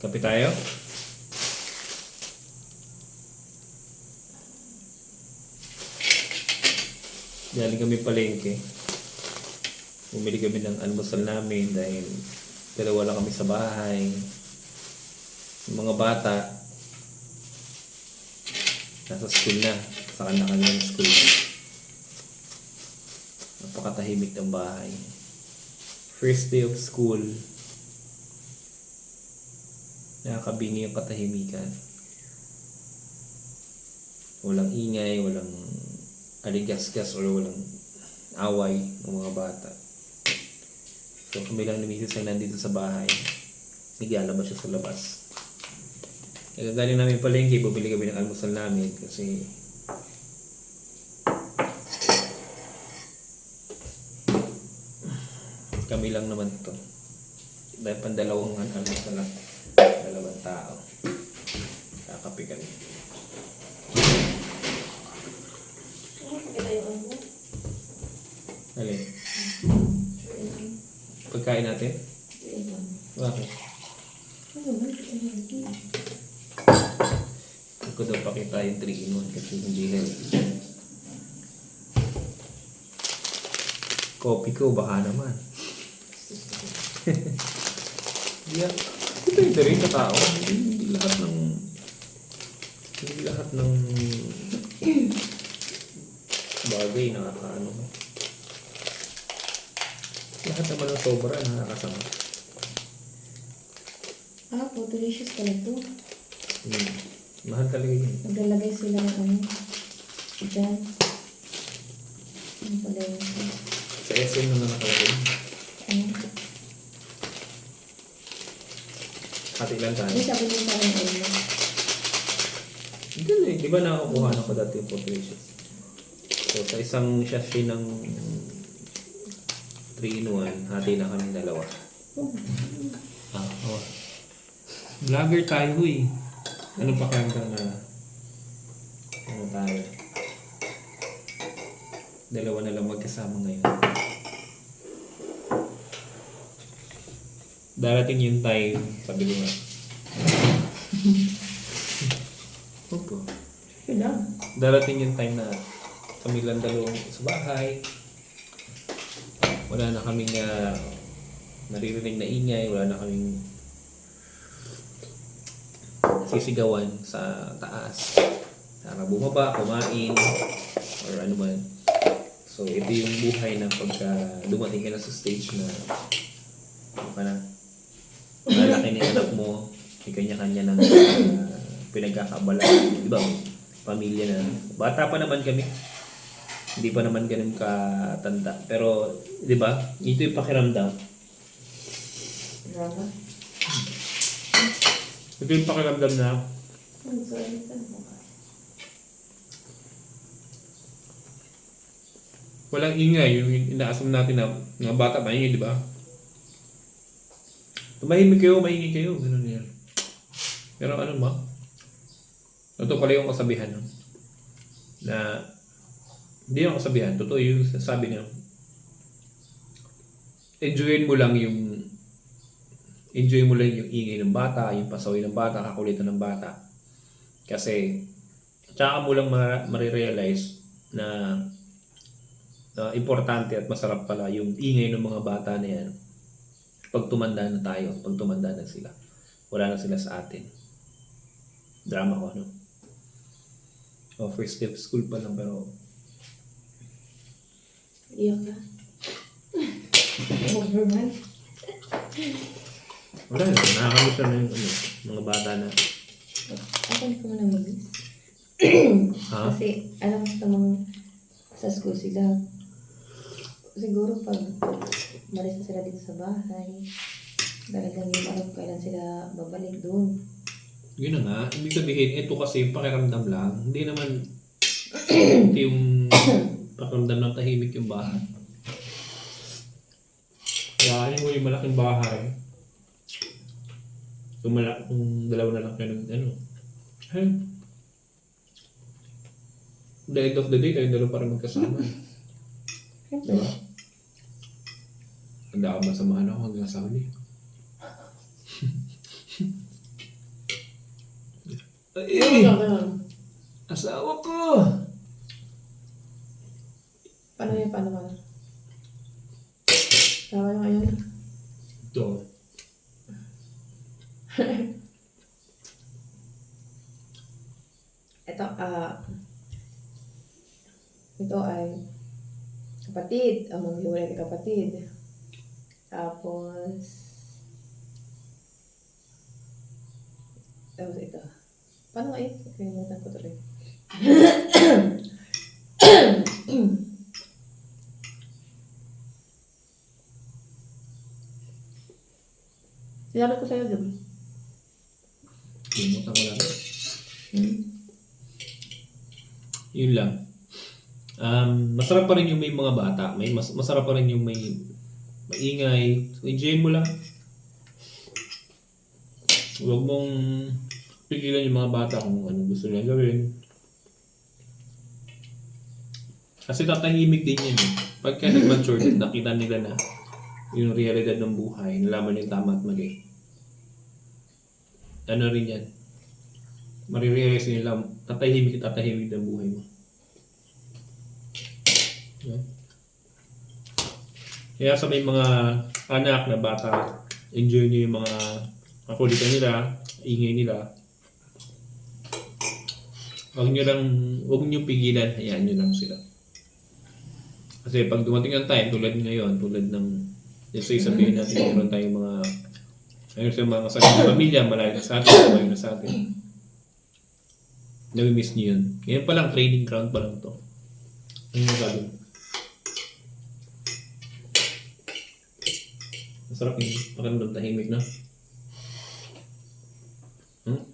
Kape tayo? Galing kami palengke. Bumili kami ng almusal namin dahil dalawa lang kami sa bahay. Yung mga bata, nasa school na. Sa kanya kanya ng school. Napakatahimik ng bahay. First day of school. Nakakabingi ang katahimikan. Walang ingay, walang aligasgas or walang away ng mga bata. So kami lang ni Mrs. ay nandito sa bahay. Naglalabas siya sa labas. Nagagaling namin palengke, bumili kami ng almusal namin kasi kami lang naman to. Dahil pandalawang almusal lang. Dalawang tao. Kakape kami. Alin? Pagkain natin? Bakit? Hindi ko daw pakita yung 3 in 1 kasi hindi healthy. Coffee ko, baka naman. Yeah. Depende rin sa tao. Hindi, lahat ng... Hindi lahat ng... bagay nakakaano. Lahat naman ng sobra nakakasama. Ah, photolicious pala to. Hmm. Mahal talaga yun. Naglalagay sila ng ano. Diyan. Ano pala yun? Sa SM na nakalagay. Ano? Hati lang tayo. Ano sabi niyo parang ano? Hindi eh. Di ba nakakuha na ko dati yung photolicious? So, sa isang sachet ng 3 in 1, hati na kami dalawa. Ah, oh. Vlogger tayo eh. Ano pa kaya na ano tayo? Dalawa na lang magkasama ngayon. Darating yung time, sabi ko nga. Opo. Yun lang. Darating yung time na kami lang dalawang sa bahay. Wala na kaming uh, naririnig na ingay, wala na kaming sisigawan sa taas. Para bumaba, kumain, or ano man. So, ito yung buhay na pagka dumating ka na sa stage na ano ka na, anak mo, may kanya-kanya ng uh, pinagkakabala. Di ba? Pamilya na. Bata pa naman kami. Hindi pa naman ganun katanda. Pero, di ba? Ito yung pakiramdam. Drama? Ito yung pakiramdam na walang ingay. Yung inaasam natin na mga bata maingay, di ba? Tumahimik kayo, maingay kayo. Ganun yan. Pero ano ba? Ito pala yung kasabihan. No? Na hindi yung kasabihan. Totoo yung sabi niya. Enjoyin mo lang yung enjoy mo lang yung ingay ng bata, yung pasaway ng bata, kakulitan ng bata. Kasi, tsaka mo lang ma- marirealize na na importante at masarap pala yung ingay ng mga bata na yan pag tumanda na tayo, pag tumanda na sila. Wala na sila sa atin. Drama ko, no? Oh, first day of school pa lang, pero Iyak ka? Overman? wala na. Nakakalimutan na yung ano, mga bata na. Ako hindi ko man namiss. Ha? Kasi alam ko namang sa school sila. Siguro pag malis na sila dito sa bahay, talagang yung alam kailan sila babalik doon. Yun na nga. Ibig sabihin, ito kasi pakiramdam lang. Hindi naman ito yung pakiramdam ng tahimik yung bahay. Kaya mo yung malaking bahay. Kung, mala- kung dalawa na lang kayo ng ano. Hey. The end of the day, kayong dalawa para magkasama. Diba? Handa ka ba samahan ako hanggang sa huli? Ay! Ganun. Asawa ko! Paano yun? Paano paano? Tama yung ayun. Ito. Ito, ah... ito ay kapatid. Ang mga hiwalay na kapatid. Tapos... Tapos ito. Paano nga yun? Kalimutan ko tuloy. Sinabi ko sa'yo, di ba? Limutan ko lang. Hmm? Yun lang. Um, masarap pa rin yung may mga bata. May mas, masarap pa rin yung may maingay. So, enjoyin mo lang. Huwag mong pigilan yung mga bata kung ano gusto nila gawin. Kasi tatahimik din yan eh. Pagka nag-mature, nakita nila na yung realidad ng buhay, nalaman yung tama at mali. Ano rin yan? marirealize nila, tatahimik at tatahimik ng buhay mo. Kaya sa may mga anak na bata, enjoy nyo yung mga kakulitan nila, ingay nila. Huwag nyo lang, huwag nyo pigilan, hayaan nyo lang sila. Kasi pag dumating ang time, tulad ngayon, tulad ng, let's say sabihin natin, meron tayong mga, ayun sa mga sa pamilya, malayo na sa atin, malayo na sa atin. Nami-miss niyo yun. Ngayon pa lang, training ground pa lang to. Ano yung sabi? Masarap yung pakiramdam tahimik na. Hmm?